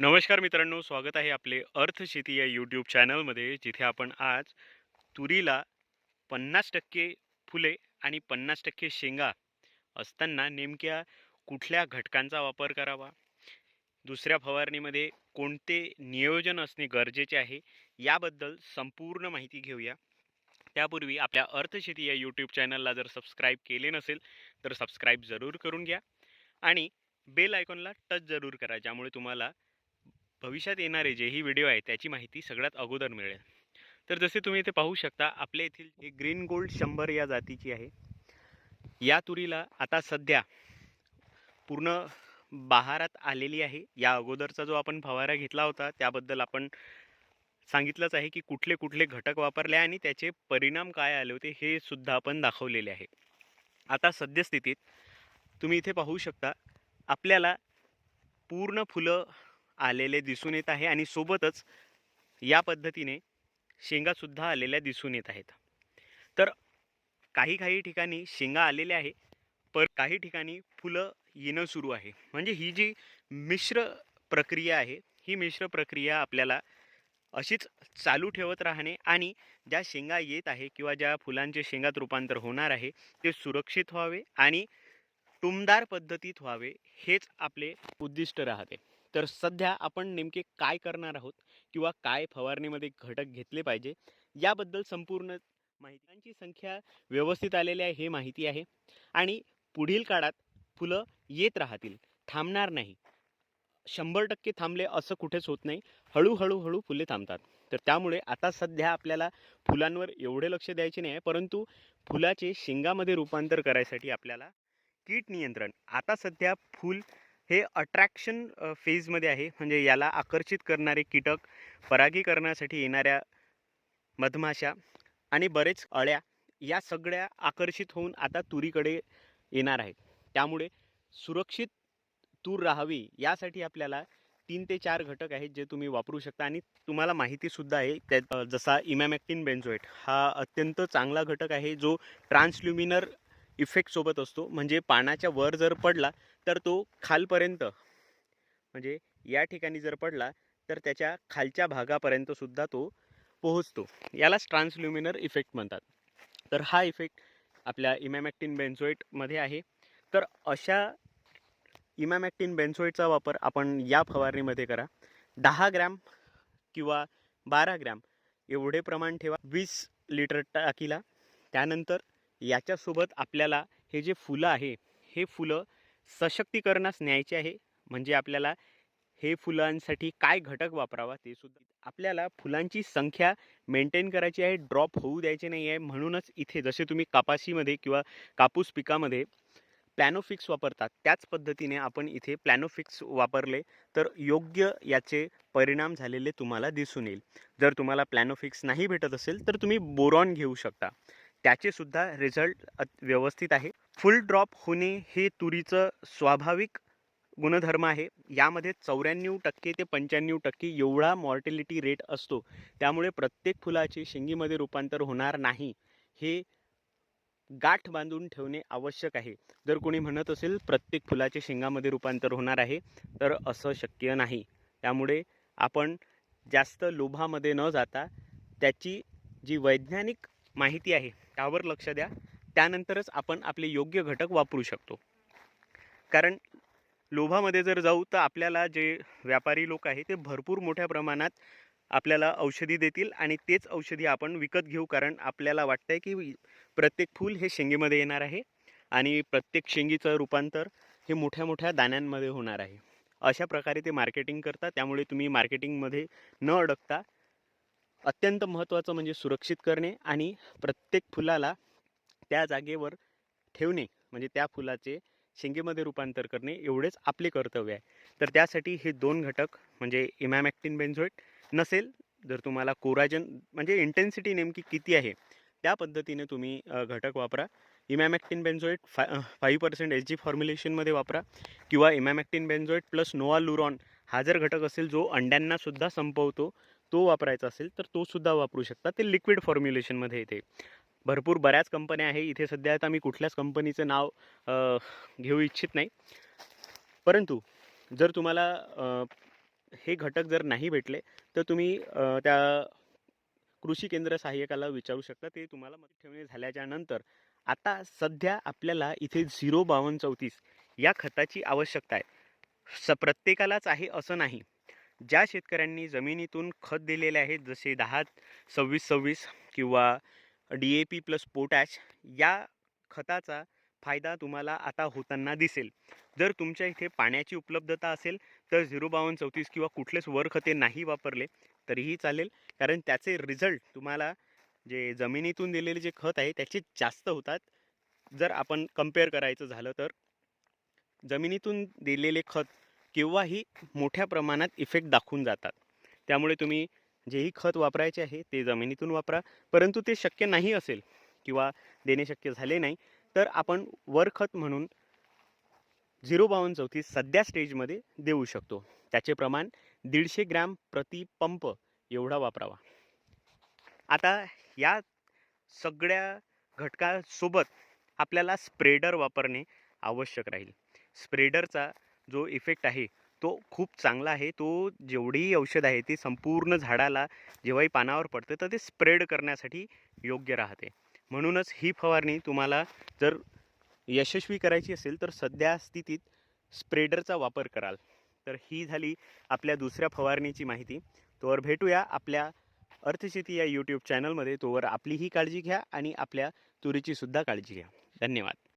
नमस्कार मित्रांनो स्वागत आहे आपले अर्थ शेती या यूट्यूब चॅनलमध्ये जिथे आपण आज तुरीला पन्नास टक्के फुले आणि पन्नास टक्के शेंगा असताना नेमक्या कुठल्या घटकांचा वापर करावा? दुसऱ्या फवारणीमध्ये कोणते नियोजन असणे गरजेचे आहे? याबद्दल संपूर्ण माहिती घेऊया. त्यापूर्वी आपल्या अर्थशेती या यूट्यूब चॅनलला जर सबस्क्राईब केले नसेल तर सबस्क्राईब जरूर करून घ्या आणि बेल आयकॉनला टच जरूर करा ज्यामुळे तुम्हाला भविष्यात येणारे जेही व्हिडिओ आहे त्याची माहिती सगळ्यात अगोदर मिळेल. तर जसे तुम्ही इथे पाहू शकता आपल्या येथील एक ग्रीन गोल्ड शंभर या जातीची आहे. या तुरीला आता सध्या पूर्ण बहारात आलेली आहे. या अगोदरचा जो आपण फवारा घेतला होता त्याबद्दल आपण सांगितलंच आहे की कुठले कुठले घटक वापरले आणि त्याचे परिणाम काय आले होते हे सुद्धा आपण दाखवलेले आहे. आता सद्यस्थितीत तुम्ही इथे पाहू शकता आपल्याला पूर्ण फुलं आलेले दिसून येत आहे आणि सोबतच या पद्धतीने शेंगासुद्धा आलेल्या दिसून येत आहेत. तर काही काही ठिकाणी शेंगा आलेल्या आहे पर काही ठिकाणी फुलं येणं सुरू आहे. म्हणजे ही जी मिश्र प्रक्रिया आहे ही मिश्र प्रक्रिया आपल्याला अशीच चालू ठेवत राहणे आणि ज्या शेंगा येत आहे किंवा ज्या फुलांचे शेंगात रूपांतर होणार आहे ते सुरक्षित व्हावे आणि टुमदार पद्धतीत व्हावे हेच आपले उद्दिष्ट राहते. तर सध्या आपण नेमके काय करणार आहोत किंवा काय फवारणीमध्ये घटक घेतले पाहिजे याबद्दल संपूर्ण माहितांची संख्या व्यवस्थित आलेली आहे हे माहिती आहे. आणि पुढील काळात फुलं येत राहतील थांबणार नाही. शंभर टक्के थांबले असं कुठेच होत नाही. हळूहळू हळू फुले थांबतात. तर त्यामुळे आता सध्या आपल्याला फुलांवर एवढे लक्ष द्यायचे नाही आहे परंतु फुलाचे शेंगामध्ये रूपांतर करायसाठी आपल्याला कीट नियंत्रण आता सध्या फूल हे अट्रॅक्शन फेजमध्ये आहे. म्हणजे याला आकर्षित करणारे कीटक परागीकरणासाठी येणाऱ्या मधमाशा आणि बरेच अळ्या या सगळ्या आकर्षित होऊन आता तुरीकडे येणार आहेत. त्यामुळे सुरक्षित तूर राहावी यासाठी आपल्याला तीन ते चार घटक आहेत जे तुम्ही वापरू शकता. आणि तुम्हाला माहितीसुद्धा आहे त्यात जसा इमॅमॅक्टिन बेन्झोएट हा अत्यंत चांगला घटक आहे जो ट्रान्सल्युमिनर इफेक्टसोबत असतो. म्हणजे पानाच्या वर जर पडला तर तो खालपर्यंत म्हणजे या ठिकाणी जर पडला तर त्याच्या खालच्या भागापर्यंत सुद्धा तो पोहोचतो. यालाच ट्रान्सल्युमिनर इफेक्ट म्हणतात. तर हा इफेक्ट आपल्या इमॅमॅक्टिन बेन्झोएटमध्ये आहे. तर अशा इमॅमॅक्टिन बेन्झोएटचा वापर आपण या फवारणीमध्ये करा. दहा ग्रॅम किंवा बारा ग्रॅम एवढे प्रमाण ठेवा. वीस लिटर टाकीला. त्यानंतर याच्यासोबत आपल्याला हे जे फुलं आहे हे फुलं सशक्तीकरणास न्यायचे आहे. म्हणजे आपल्याला हे फुलांसाठी काय घटक वापरावा ते सुद्धा. आपल्याला फुलांची संख्या मेंटेन करायची आहे ड्रॉप होऊ द्यायचे नाही आहे. म्हणूनच इथे जसे तुम्ही कापाशीमध्ये किंवा कापूस पिकामध्ये प्लॅनोफिक्स वापरतात त्याच पद्धतीने आपण इथे प्लॅनोफिक्स वापरले तर योग्य याचे परिणाम झालेले तुम्हाला दिसून येईल. जर तुम्हाला प्लॅनोफिक्स नाही भेटत असेल तर तुम्ही बोरॉन घेऊ शकता. त्याचेसुद्धा रिझल्ट व्यवस्थित आहे. फुल ड्रॉप होणे हे तुरीचं स्वाभाविक गुणधर्म आहे. यामध्ये चौऱ्याण्णव टक्के ते पंच्याण्णव टक्के एवढा मॉर्टिलिटी रेट असतो. त्यामुळे प्रत्येक फुलाचे शेंगीमध्ये रूपांतर होणार नाही हे गाठ बांधून ठेवणे आवश्यक आहे. जर कोणी म्हणत असेल प्रत्येक फुलाचे शेंगामध्ये रूपांतर होणार आहे तर असं शक्य नाही. त्यामुळे आपण जास्त लोभामध्ये न जाता त्याची जी वैज्ञानिक माहिती आहे त्यावर लक्ष द्या. त्यानंतरच आपण आपले योग्य घटक वापरू शकतो. कारण लोभामध्ये जर जाऊ तर आपल्याला जे व्यापारी लोक आहे ते भरपूर मोठ्या प्रमाणात आपल्याला औषधी देतील आणि तेच औषधी आपण विकत घेऊ कारण आपल्याला वाटतं आहे की प्रत्येक फूल हे शेंगेमध्ये येणार आहे आणि प्रत्येक शेंगीचं रूपांतर हे मोठ्या मोठ्या दाण्यांमध्ये होणार आहे. अशा प्रकारे ते मार्केटिंग करतात त्यामुळे तुम्ही मार्केटिंगमध्ये न अडकता अत्यंत महत्त्वाचं म्हणजे सुरक्षित करणे आणि प्रत्येक फुलाला त्या जागेवर ठेवणे म्हणजे त्या फुलाचे शेंगेमध्ये रूपांतर करणे एवढेच आपले कर्तव्य आहे. तर त्यासाठी हे दोन घटक म्हणजे इमॅमॅक्टिन बेन्झोएट नसेल जर तुम्हाला कोराजन म्हणजे इंटेन्सिटी नेमकी किती आहे त्या पद्धतीने तुम्ही घटक वापरा. इमॅमॅक्टिन बेन्झोएट फा फाईव्ह पर्सेंट एच जी फॉर्म्युलेशनमध्ये वापरा किंवा इमॅमॅक्टिन बेन्झोएट प्लस नोआ लुरॉन हा जर घटक असेल जो अंड्यांनासुद्धा संपवतो तो वापरायचा असेल तर तो सुद्धा वापरू शकता. ते लिक्विड फॉर्म्युलेशनमध्ये येते. भरपूर बऱ्याच कंपन्या आहे. इथे सध्या आता मी कुठल्याच कंपनीचं नाव घेऊ इच्छित नाही. परंतु जर तुम्हाला हे घटक जर नाही भेटले तर तुम्ही त्या कृषी केंद्र सहाय्यकाला विचारू शकता. ते तुम्हाला मत ठेवणे झाल्याच्यानंतर आता सध्या आपल्याला इथे झिरो बावन्न चौतीस या खताची आवश्यकता आहे. स प्रत्येकालाच आहे असं नाही. ज्या शेतकऱ्यांनी जमिनीतून खत दिलेले आहेत जसे दहा सव्वीस सव्वीस किंवा D A P plus potash या खताचा फायदा तुम्हाला आता होताना दिसेल. जर तुमच्या इथे पाण्याची उपलब्धता असेल तर झिरो बावन्न चौतीस किंवा कुठलेच वर खते नाही वापरले तरीही चालेल. कारण त्याचे रिझल्ट तुम्हाला जे जमिनीतून दिलेले जे खत आहे त्याचे जास्त होतात. जर आपण कंपेअर करायचं झालं तर जमिनीतून दिलेले खत किंवाही मोठ्या प्रमाणात इफेक्ट दाखवून जातात. त्यामुळे तुम्ही जेही खत वापरायचे आहे ते जमिनीतून वापरा. परंतु ते शक्य नाही असेल किंवा देणे शक्य झाले नाही तर आपण वर खत म्हणून झिरो बावन्न चौतीस सध्या स्टेजमध्ये देऊ शकतो. त्याचे प्रमाण दीडशे ग्रॅम प्रति पंप एवढा वापरावा. आता या सगळ्या घटकासोबत आपल्याला स्प्रेडर वापरणे आवश्यक राहील. स्प्रेडरचा जो इफेक्ट आहे तो खूप चांगला आहे. तो जेवढीही औषध आहे ती संपूर्ण झाडाला जेव्हाही पानावर पडते तर ते स्प्रेड करण्यासाठी योग्य राहते. म्हणूनच ही फवारणी तुम्हाला जर यशस्वी करायची असेल तर सध्या स्थितीत स्प्रेडरचा वापर कराल. तर ही झाली आपल्या दुसऱ्या फवारणीची माहिती. तोवर भेटूया आपल्या अर्थशेती या यूट्यूब चॅनलमध्ये तोवर आपलीही काळजी घ्या आणि आपल्या तुरीचीसुद्धा काळजी घ्या. धन्यवाद.